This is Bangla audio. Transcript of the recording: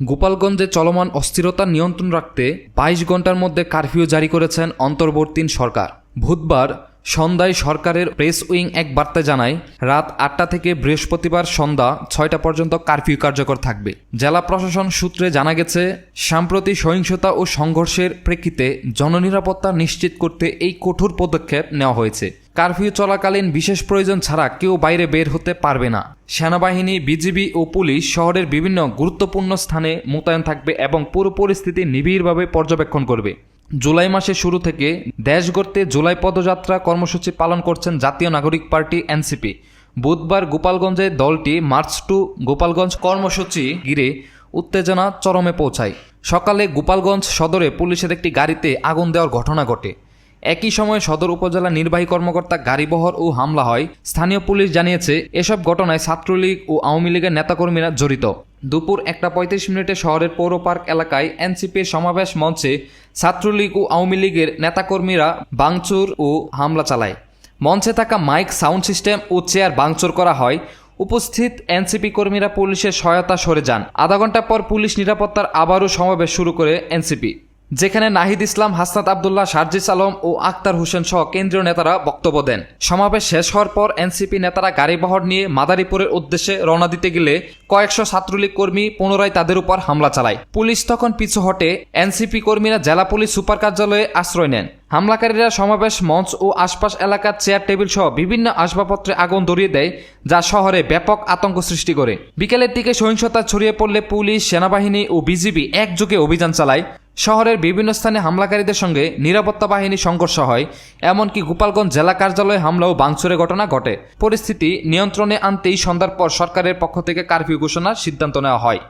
গোপালগঞ্জে চলমান অস্থিরতা নিয়ন্ত্রণ রাখতে বাইশ ঘণ্টার মধ্যে কারফিউ জারি করেছেন অন্তর্বর্তীন সরকার। বুধবার সন্ধ্যায় সরকারের প্রেস উইং এক বার্তা জানায়, রাত আটটা থেকে বৃহস্পতিবার সন্ধ্যা ছয়টা পর্যন্ত কারফিউ কার্যকর থাকবে। জেলা প্রশাসন সূত্রে জানা গেছে সাম্প্রতিক সহিংসতা ও সংঘর্ষের প্রেক্ষিতে জননিরাপত্তা নিশ্চিত করতে এই কঠোর পদক্ষেপ নেওয়া হয়েছে। কারফিউ চলাকালীন বিশেষ প্রয়োজন ছাড়া কেউ বাইরে বের হতে পারবে না। সেনাবাহিনী, বিজিবি ও পুলিশ শহরের বিভিন্ন গুরুত্বপূর্ণ স্থানে মোতায়েন থাকবে এবং পুরো পরিস্থিতি নিবিড়ভাবে পর্যবেক্ষণ করবে। জুলাই মাসের শুরু থেকে দেশ গড়তে জুলাই পদযাত্রা কর্মসূচি পালন করছেন জাতীয় নাগরিক পার্টি এনসিপি। বুধবার গোপালগঞ্জে দলটি মার্চ টু গোপালগঞ্জ কর্মসূচি ঘিরে উত্তেজনা চরমে পৌঁছায়। সকালে গোপালগঞ্জ সদরে পুলিশের একটি গাড়িতে আগুন দেওয়ার ঘটনা ঘটে। একই সময় সদর উপজেলা নির্বাহী কর্মকর্তা গাড়িবহর ও হামলা হয়। স্থানীয় পুলিশ জানিয়েছে, এসব ঘটনায় ছাত্রলীগ ও আওয়ামী লীগের নেতাকর্মীরা জড়িত। দুপুর একটা পঁয়ত্রিশ মিনিটে শহরের পৌর পার্ক এলাকায় এনসিপির সমাবেশ মঞ্চে ছাত্রলীগ ও আওয়ামী লীগের নেতাকর্মীরা বাংচুর ও হামলা চালায়। মঞ্চে থাকা মাইক, সাউন্ড সিস্টেম ও চেয়ার বাংচুর করা হয়। উপস্থিত এনসিপি কর্মীরা পুলিশের সহায়তা সরে যান। আধা ঘণ্টা পর পুলিশ নিরাপত্তার আবারও সমাবেশ শুরু করে এনসিপি। যেখানে নাহিদ ইসলাম, হাসনাত আবদুল্লাহ, শারজিস আলম ও আক্তার হোসেন সহ কেন্দ্রীয় নেতারা বক্তব্য দেন। সমাবেশ শেষ হওয়ার পর এনসিপি নেতারা গাড়িবহর নিয়ে মাদারীপুরের উদ্দেশ্যে রওনা দিতে গেলে কয়েকশো ছাত্রলীগ কর্মী পুনরায় তাদের উপর হামলা চালায়। পুলিশ তখন পিছু হটে এনসিপি কর্মীরা জেলা পুলিশ সুপার কার্যালয়ে আশ্রয় নেন। হামলাকারীরা সমাবেশ মঞ্চ ও আশপাশ এলাকার চেয়ার টেবিল সহ বিভিন্ন আসবাবপত্রে আগুন ধরিয়ে দেয়, যা শহরে ব্যাপক আতঙ্ক সৃষ্টি করে। বিকেলের দিকে সহিংসতা ছড়িয়ে পড়লে পুলিশ, সেনাবাহিনী ও বিজিবি একযোগে অভিযান চালায়। শহরের বিভিন্ন স্থানে হামলাকারীদের সঙ্গে নিরাপত্তা বাহিনী সংঘর্ষ হয়, এমনকি গোপালগঞ্জ জেলা কার্যালয়ে হামলা ও বাংচুরের ঘটনা ঘটে। পরিস্থিতি নিয়ন্ত্রণে আনতেই সন্ধ্যার পর সরকারের পক্ষ থেকে কারফিউ ঘোষণার সিদ্ধান্ত নেওয়া হয়।